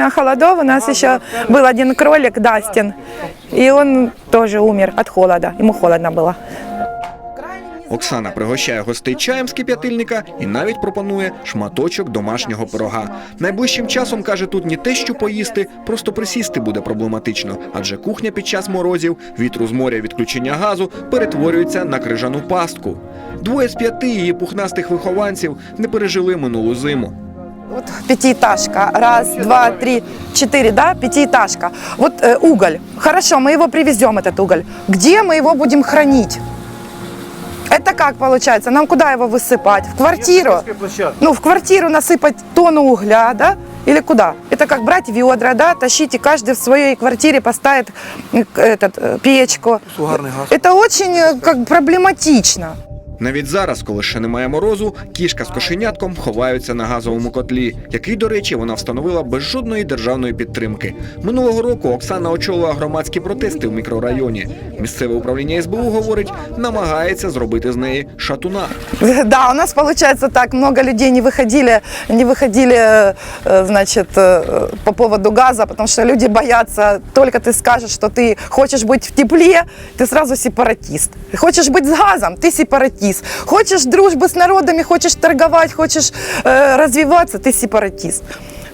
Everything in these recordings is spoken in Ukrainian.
время холодов у нас еще был один кролик, Дастин, и он тоже умер от холода, ему холодно было. Оксана пригощає гостей чаєм з кип'ятильника і навіть пропонує шматочок домашнього пирога. Найближчим часом каже, тут не те, що поїсти, просто присісти буде проблематично, адже кухня під час морозів, вітру з моря, відключення газу перетворюється на крижану пастку. Двоє з п'яти її пухнастих вихованців не пережили минулу зиму. Вот пятиэтажка, раз, два, три, четыре, да, пятиэтажка. Вот э, уголь, хорошо, мы его привезем, этот уголь. Где мы его будем хранить? Это как получается? Нам куда его высыпать? В квартиру? Ну, в квартиру насыпать тонну угля, да? Или куда? Это как брать ведра, да, тащить и каждый в своей квартире поставит э, этот, э, печку. Это очень э, как проблематично. Навіть зараз, коли ще немає морозу, кішка з кошенятком ховаються на газовому котлі, який, до речі, вона встановила без жодної державної підтримки. Минулого року Оксана очолила громадські протести в мікрорайоні. Місцеве управління СБУ говорить, намагається зробити з неї шатуна. Да, у нас получается так, много людей не выходили, не выходили, э, значит, э, по поводу газа, потому что люди боятся, только ты скажешь, что ты хочешь быть в тепле, ты сразу сепаратист. Хочешь быть с газом, ты сепаратист. Хочешь дружбы с народами, хочешь торговать, хочешь э, развиваться, ты сепаратист.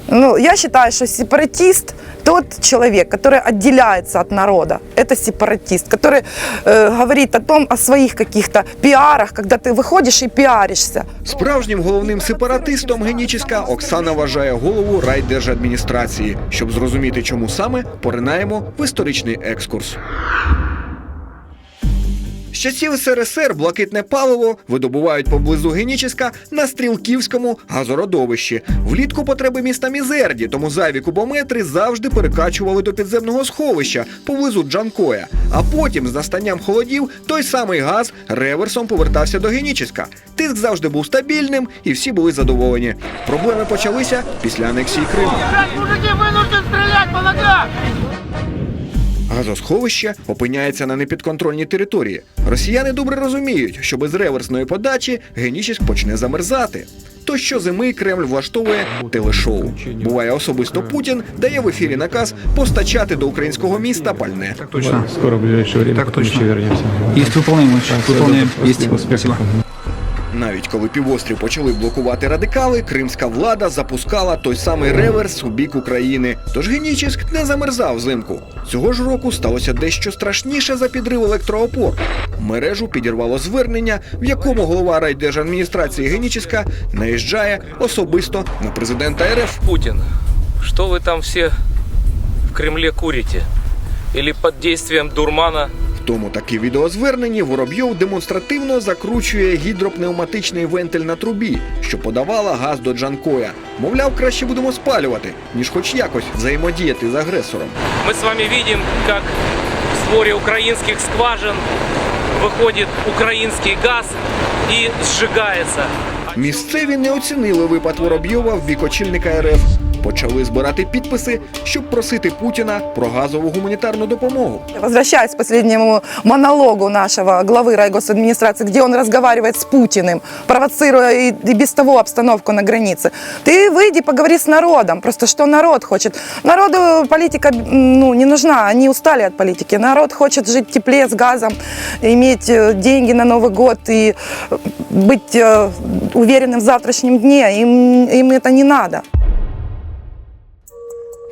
Ну, я считаю, что сепаратист тот человек, который отделяется от народа. Это сепаратист, который э, говорит о том, о своих каких-то пиарах, когда ты выходишь и пиаришься. Справжнім головним сепаратистом Геніческа Оксана вважає голову райдержадміністрації. Щоб зрозуміти, чому саме, поринаємо в історичний екскурс. З часів СРСР блакитне паливо видобувають поблизу Геніческа на стрілківському газородовищі. Влітку потреби міста мізерді, тому зайві кубометри завжди перекачували до підземного сховища поблизу Джанкоя. А потім, з настанням холодів, той самий газ реверсом повертався до Геніческа. Тиск завжди був стабільним, і всі були задоволені. Проблеми почалися після анексії Криму. Газосховище опиняється на непідконтрольній території. Росіяни добре розуміють, що без реверсної подачі Генічеськ почне замерзати. То щозими Кремль влаштовує телешоу. Буває особисто Путін дає в ефірі наказ постачати до українського міста пальне. Так Точно. Скоро в ближайшее время Так точно. еще вернемся. Есть выполняем, выполняем. Спасибо. Навіть коли півострів почали блокувати радикали, кримська влада запускала той самий реверс у бік України. Тож Генічеськ не замерзав взимку. Цього ж року сталося дещо страшніше за підрив електроопор. Мережу підірвало звернення, в якому голова райдержадміністрації Генічеська наїжджає особисто на президента РФ. Путин, что вы там все в Кремле курите? Или под действием дурмана тому таки відеозверненні Воробйов демонстративно закручує гідропневматичний вентиль на трубі, що подавала газ до Джанкоя. Мовляв, краще будемо спалювати, ніж хоч якось взаємодіяти з агресором. мы с вами видим, как в сборе украинских скважин выходит украинский газ и сжигается. Місцеві не оцінили випад Воробйова в бікочільника РФ Почали збирати підписи, щоб просити Путіна про газову гуманітарну допомогу. Возвращаясь к последнему монологу нашего главы райгосадминистрации, где он разговаривает с Путиным, провоцируя и, и без того обстановку на границе. Ты выйди, поговори с народом. Просто что народ хочет. Народу политика м, ну, не нужна, они устали от политики. Народ хочет жить в тепле, с газом, иметь э, деньги на Новый год и э, быть э, уверенным в завтрашнем дне. Им, им это не надо.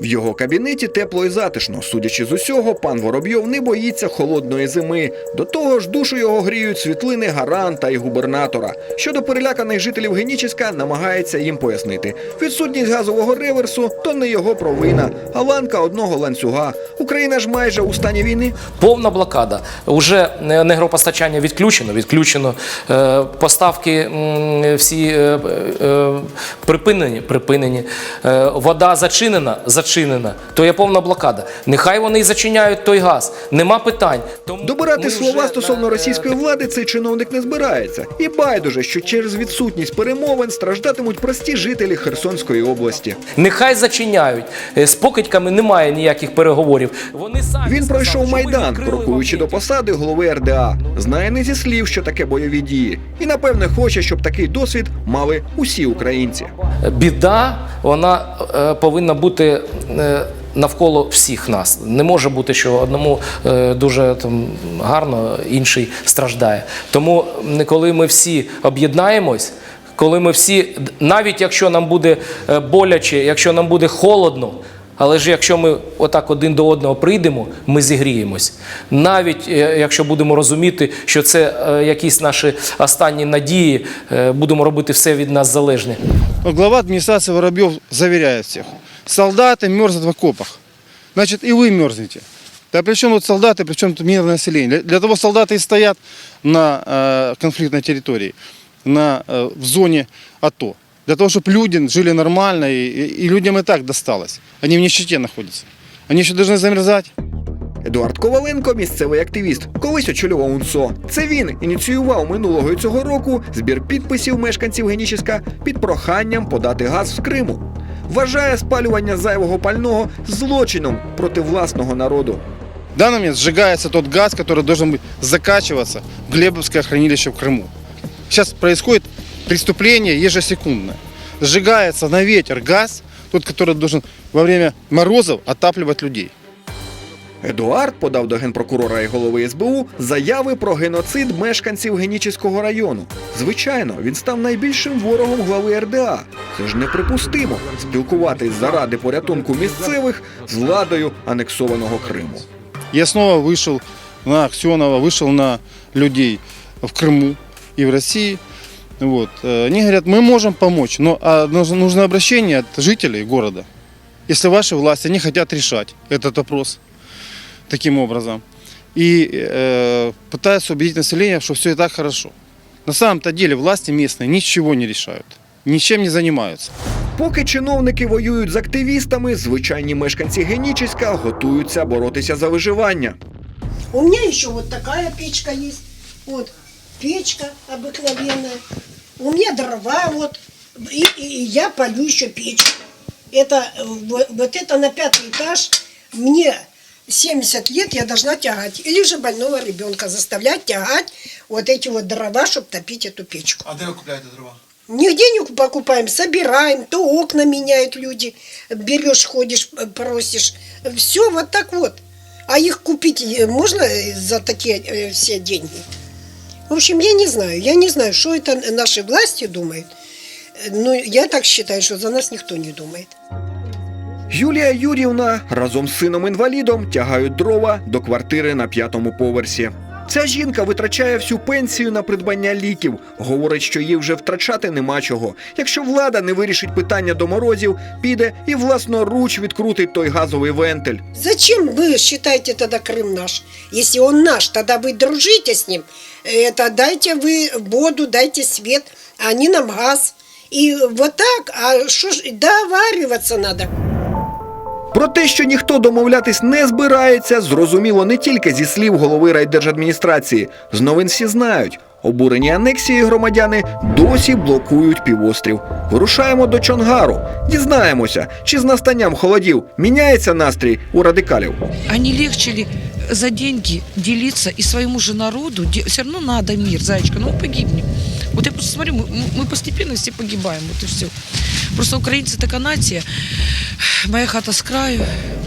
В його кабінеті тепло і затишно. Судячи з усього, пан Воробйов не боїться холодної зими. До того ж, душу його гріють світлини гаранта і губернатора. Щодо переляканих жителів Геніческа, намагається їм пояснити. Відсутність газового реверсу то не його провина, а ланка одного ланцюга. Україна ж майже у стані війни. Повна блокада. Уже негропостачання відключено, відключено. Е, Поставки всі е, е, припинені, припинені. Е, Вода зачинена, зачинена. То є повна блокада. Нехай вони і зачиняють той газ. Нема питань. Тому Добирати слова вже стосовно російської влади цей чиновник не збирається. І байдуже, що через відсутність перемовин страждатимуть прості жителі Херсонської області. Нехай зачиняють. Е, З покидьками немає ніяких переговорів. Вони самі Він сказали, пройшов майдан, крокуючи до посади голови РДА. Знає не зі слів, що таке бойові дії, і напевне хоче, щоб такий досвід мали усі українці. біда вона е, повинна бути навколо всіх нас. Не може бути, що одному е, дуже там гарно, інший страждає. Тому коли ми всі об'єднаємось. Коли ми всі, навіть якщо нам буде е, боляче, якщо нам буде холодно, але ж якщо ми отак один до одного прийдемо, ми зігріємось. Навіть е, якщо будемо розуміти, що це е, якісь наші останні надії, е, будемо робити все від нас залежне. Вот глава администрации Воробьев заверяет всех. Солдаты мерзнут в окопах. Значит, и вы мерзнете. Да при чем тут солдаты, при чем тут мирное население? Для, для того солдаты и стоят на э, конфликтной территории, на, э, в зоне АТО. Для того, чтобы люди жили нормально, и, и- и людям и так досталось. Они в нищете находятся. Они еще должны замерзать. Едуард Коваленко, місцевий активіст, колись очолював УНСО. Це він ініціював минулого і цього року збір підписів мешканців Геніческа під проханням подати газ з Криму. Вважає спалювання зайвого пального злочином проти власного народу. В данный момент сжигается тот газ, который должен быть закачиваться в Глебовское хранилище в Крыму. Сейчас происходит преступление ежесекундное. Сжигается на ветер газ, тот, который должен во время морозов отапливать людей. Едуард подав до генпрокурора і голови СБУ заяви про геноцид мешканців Генічеського району. Звичайно, він став найбільшим ворогом глави РДА. Це ж неприпустимо спілкуватись заради порятунку місцевих з владою анексованого Криму. Я снова вышел на Аксенова, вышел на людей в Крыму и в России. Вот. Э, Они говорят, мы можем помочь, но а, нужно нужно обращение от жителей города. Если ваши власти не хотят решать этот вопрос таким образом и э, пытаются убедить население, что все и так хорошо. На самом-то деле власти местные ничего не решают, ничем не занимаются. Поки чиновники воюють з активістами, звичайні мешканці Генічеська готуються боротися за виживання. У меня еще вот такая печка есть. Вот печка обыкновенная. У меня дрова вот. И, и- я полю еще печку. Это э, во- вот это на пятый этаж. Мне 70 лет я должна тягать. Или же больного ребенка заставлять тягать вот эти вот дрова, чтобы топить эту печку. А де ви купляєте дрова? Нигде не покупаем, собираем, то окна меняют люди, берешь, ходишь, э, просишь. Все вот так вот. А их купить э, можно за такие э, все деньги? В общем, я не знаю. Я не знаю, что это наши власти думают. Ну, я так считаю, что за нас никто не думает. Юлія Юрівна разом з сином-інвалідом тягають дрова до квартири на п'ятому поверсі. Ця жінка витрачає всю пенсію на придбання ліків. Говорить, що їй вже втрачати нема чого. Якщо влада не вирішить питання до морозів, піде і власноруч відкрутить той газовий вентиль. Зачем вы считаете тогда Крым наш? Если он наш, тогда вы дружите с ним. Это дайте вы воду, дайте свет, а они нам газ. И вот так, а что ж, договариваться надо. Про те, що ніхто домовлятись не збирається, зрозуміло не тільки зі слів голови райдержадміністрації. З новин всі знають. Обурені анексією громадяни досі блокують півострів. Вирушаємо до Чонгару. Дізнаємося, чи з настанням холодів міняється настрій у радикалів. А не легче за деньги делиться и своему же народу? Все равно надо мир, зайчка, ну мы погибнем. Вот я просто смотрю, мы, мы постепенно все погибаем, вот и все. Просто украинцы така нація, моя хата з краю,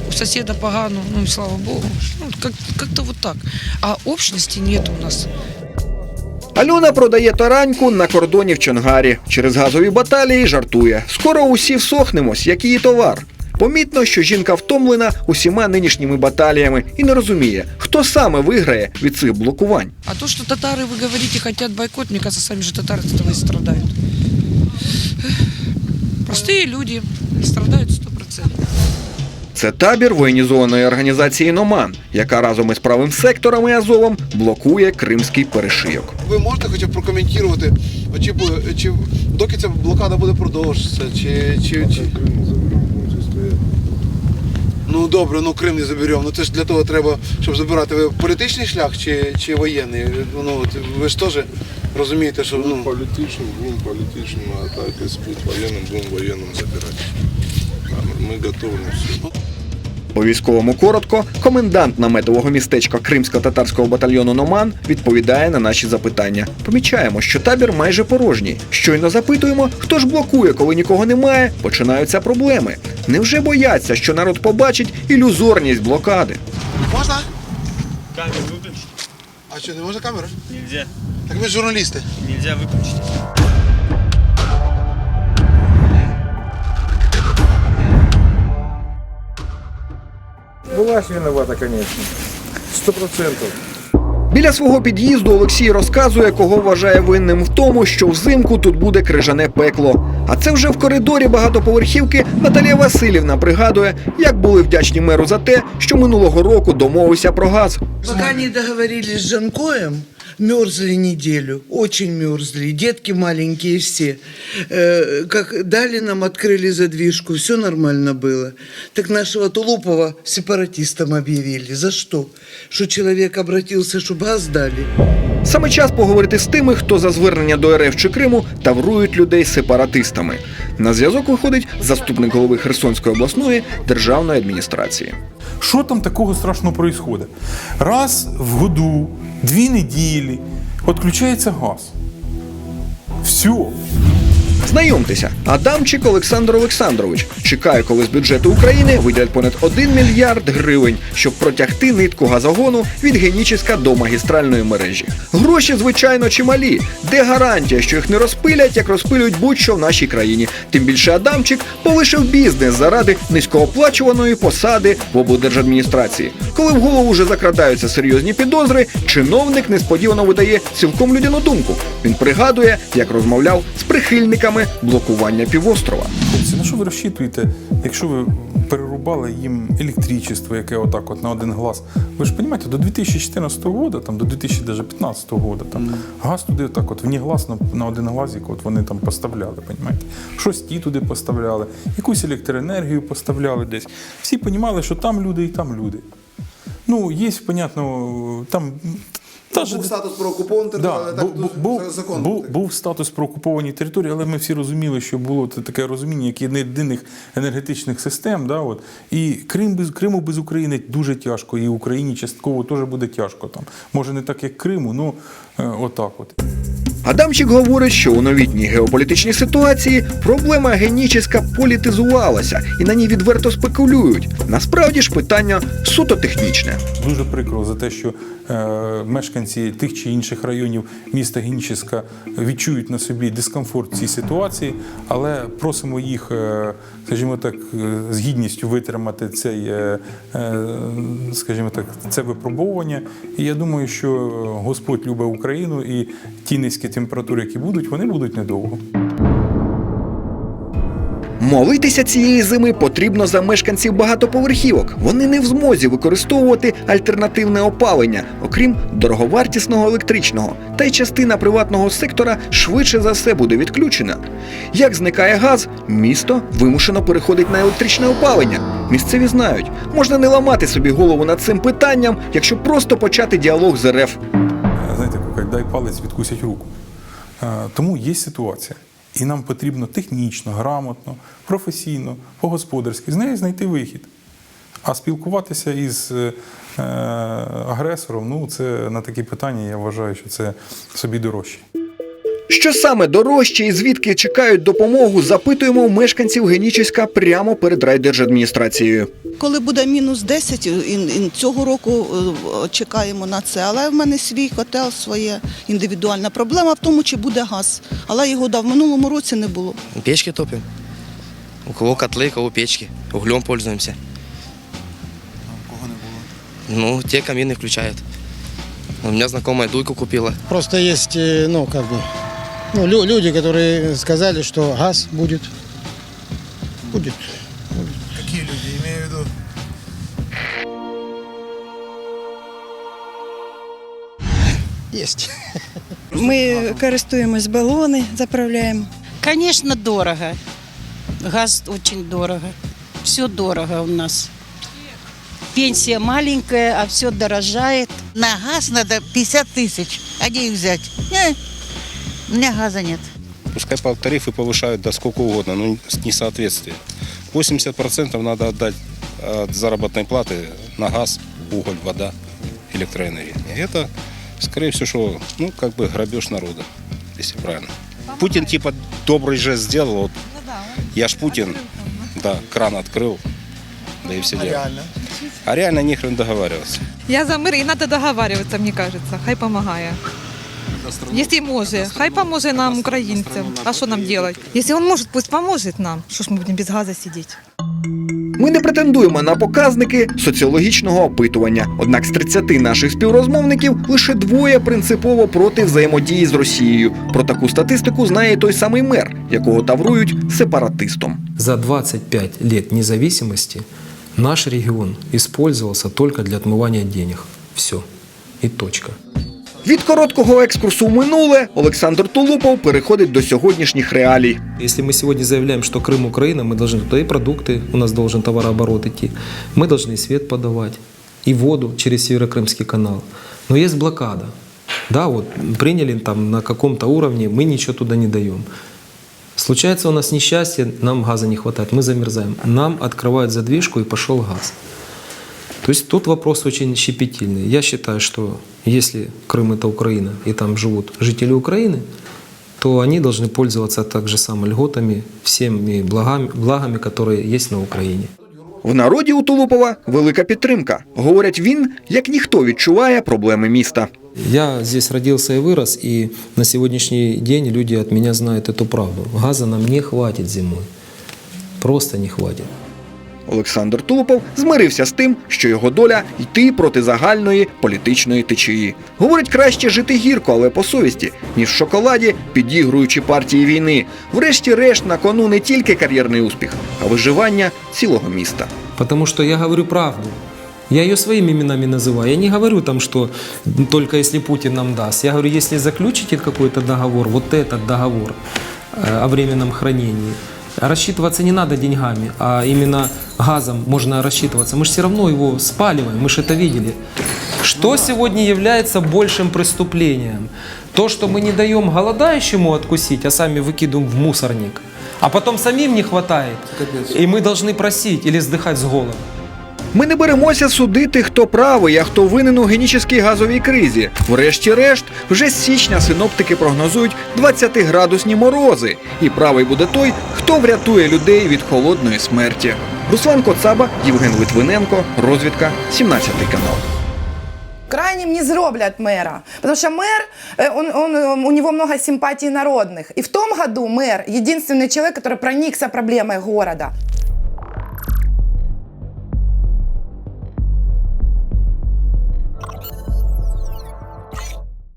у соседа погано, ну и слава богу. Ну, как, как-то вот так. А общности нет у нас. Альона продає тараньку на кордоні в Чонгарі. Через газові баталії жартує. Скоро усі всохнемось, як її товар. Помітно, що жінка втомлена усіма нинішніми баталіями і не розуміє, хто саме виграє від цих блокувань. А то, что татары, вы говорите, хотят бойкот, мне кажется, сами же татары от этого и страдают. Простые люди страдают сто процентов. Це табір воєнізованої організації Номан, яка разом із правим сектором і Азовом блокує кримський перешийок. Ви можете хоча б прокоментувати, чи, бу- чи доки ця блокада буде продовжуватися, чи, чи, чи... Ну добре, ну Крим не заберемо. Ну це ж для того треба, щоб забирати. Ви політичний шлях чи, чи воєнний? Ну от ви ж теж розумієте, що ну. Політичним, будемо політичним, а так, якщо бути воєнним, будемо воєнним забирати. Ми готові. По військовому коротко, комендант наметового містечка кримсько-татарського батальйону Номан відповідає на наші запитання. Помічаємо, що табір майже порожній. Щойно запитуємо, хто ж блокує, коли нікого немає, починаються проблеми. Невже бояться, що народ побачить ілюзорність блокади? Можна? Камеру виключити. А що, не можна камеру? Нельзя. Так ми ж журналісти. Нельзя выключить. Була ж виновата, конечно. Сто процентов. Біля свого під'їзду Олексій розказує, кого вважає винним в тому, що взимку тут буде крижане пекло. А це вже в коридорі багатоповерхівки Наталія Васильівна пригадує, як були вдячні меру за те, що минулого року домовився про газ. Поки не договорились з Жанкоем, мерзли неделю, очень мерзли, детки маленькие все. Э, как дали нам, открыли задвижку, все нормально было. Так нашего Тулупова сепаратистом объявили. За что? Что человек обратился, чтобы газ дали. Саме час поговорити з тими, хто за звернення до РФ чи Криму таврують людей сепаратистами. На зв'язок виходить заступник голови Херсонської обласної державної адміністрації. Що там такого страшного происходит? Раз в году, дві неділі, відключається газ. Все. Знайомтеся, Адамчик Олександр Олександрович чекає, коли з бюджету України виділять понад 1 мільярд гривень, щоб протягти нитку газогону від Геніческа до магістральної мережі. Гроші, звичайно, чималі. Де гарантія, що їх не розпилять, як розпилюють будь-що в нашій країні? Тим більше Адамчик полишив бізнес заради низькооплачуваної посади в облдержадміністрації. Коли в голову вже закрадаються серйозні підозри, чиновник несподівано видає цілком людяну думку. Він пригадує, як розмовляв з прихильниками блокування півострова. На що ви розчитуєте, якщо ви перерубали їм електричество, яке отак от на один глаз? Ви ж розумієте, до 2014 року, там, до 2015 року, там, газ туди отак от внігласно на один глазик от вони там поставляли, розумієте? Щось ті туди поставляли, якусь електроенергію поставляли десь. Всі розуміли, що там люди і там люди. Ну, є, понятно, там. Та ж- Був статус про окуповану Да, територію, але так закон. був, був статус про окуповані території, але ми всі розуміли, що було таке розуміння, як не єдиних енергетичних систем. Да, от. І Крим без Криму без України дуже тяжко, і Україні частково теж буде тяжко там. Може не так, як Криму, ну е, отак от. Адамчик говорить, що у новітній геополітичній ситуації проблема геніческа політизувалася і на ній відверто спекулюють. Насправді ж питання суто технічне. Дуже прикро за те, що е, мешканці тих чи інших районів міста Геніческа відчують на собі дискомфорт цій ситуації, але просимо їх, е, скажімо так, е, з гідністю витримати цей, е, е, скажімо так, це випробовування. І я думаю, що Господь любить Україну і ті низькі температури, які будуть, вони будуть недовго. Молитися цієї зими потрібно за мешканців багатоповерхівок. Вони не в змозі використовувати альтернативне опалення, окрім дороговартісного електричного. Та й частина приватного сектора швидше за все буде відключена. Як зникає газ, місто вимушено переходить на електричне опалення. Місцеві знають, можна не ламати собі голову над цим питанням, якщо просто почати діалог з РФ. Як дай палець відкусять руку. Е, Тому є ситуація. І нам потрібно технічно, грамотно, професійно, по-господарськи з нею знайти вихід. А спілкуватися із е, е, агресором, ну це на такі питання, я вважаю, що це собі дорожче. Що саме дорожче і звідки чекають допомогу, запитуємо у мешканців Генічеська прямо перед райдержадміністрацією. Коли буде мінус 10, і, і цього року е, чекаємо на це. Але в мене свій котел, своє індивідуальна проблема в тому, чи буде газ. Але його да, в минулому році не було. Печки топим. У кого котлы, у кого печки. Углем пользуемся. Кого не було? Ну, те камины включают. У меня знакомая дуйку купила. Просто есть, э, ну, как бы, ну, люди, которые сказали, что газ будет. Будет. Які люди, имею в виду? Есть. Ми користуємось балони, заправляємо. Конечно, дорого. Газ очень дорого. Все дорого у нас. Пенсия маленькая, а все дорожает. На газ треба 50 тисяч. А де їх взяти? Не, у мене газу нет. Пускай по- тарифы повышают до сколько угодно, но не соответствие. 80% надо отдать от заработной платы на газ, уголь, вода, электроэнергия. И это, скорее всего, что, ну, как бы грабеж народа, если правильно. Путин типа добрый жест сделал, вот я ж Путин, да, кран открыл, да и все дела. А реально не хрен договариваться. Я за мир і треба договарюватися, мені кажеться. Хай допомагає. Якщо може, хай поможе нам, українцям. А що нам робити? Якщо він може, пусть поможе нам. Що ж ми будемо без газу сидіти? Ми не претендуємо на показники соціологічного опитування. Однак з 30 наших співрозмовників лише двоє принципово проти взаємодії з Росією. Про таку статистику знає той самий мер, якого таврують сепаратистом. За 25 лет независимости наш регион использовался только для отмывания денег. Все. И точка. Від короткого екскурсу в минуле Олександр Тулупов переходить до сьогоднішніх реалій. Если мы сегодня заявляем, что Крым Украина, мы должны туда и продукты, у нас должен товарооборот идти, мы должны и свет подавать, и воду через Северокрымский канал. Но есть блокада. Да, вот приняли там на каком-то уровне, мы ничего туда не даем. Случается у нас несчастье, нам газа не хватает, мы замерзаем. Нам открывают задвижку и пошел газ. То есть тут вопрос очень щепетильный. Я считаю, что если Крым это Украина и там живут жители Украины, то они должны пользоваться также самыми льготами, всеми благами, благами, которые есть на Украине. В народі у Тулупова велика підтримка. Говорять, він, як ніхто, відчуває проблеми міста. Я здесь родился и вырос, и на сегодняшний день люди от меня знают эту правду. Газа нам не хватит зимой. Просто не хватит. Олександр Тулупов змирився з тим, що його доля йти проти загальної політичної течії. Говорить, краще жити гірко, але по совісті, ніж в шоколаді, підігруючи партії війни. Врешті-решт на кону не тільки кар'єрний успіх, а виживання цілого міста. Потому что я говорю правду. Я ее своими именами называю. Я не говорю там, что только если Путин нам даст. Я говорю, если заключите какой-то договор, вот этот договор э, о временном хранении, рассчитываться не надо деньгами, а именно газом можно рассчитываться. Мы же все равно его спаливаем, мы же это видели. Что сегодня является большим преступлением? То, что мы не даем голодающему откусить, а сами выкидываем в мусорник. А потом самим не хватает. И мы должны просить или сдыхать с голоду. Ми не беремося судити, хто правий, а хто винен у генічеській газовій кризі. Врешті-решт, вже з січня синоптики прогнозують 20-градусні морози. І правий буде той, хто врятує людей від холодної смерті. Руслан Коцаба, Євген Литвиненко, розвідка, 17 канал. Крайним не зроблять мэра, потому что мэр, э, он, он, э, у него много симпатий народных. И в том году мэр единственный человек, который проникся проблемой города.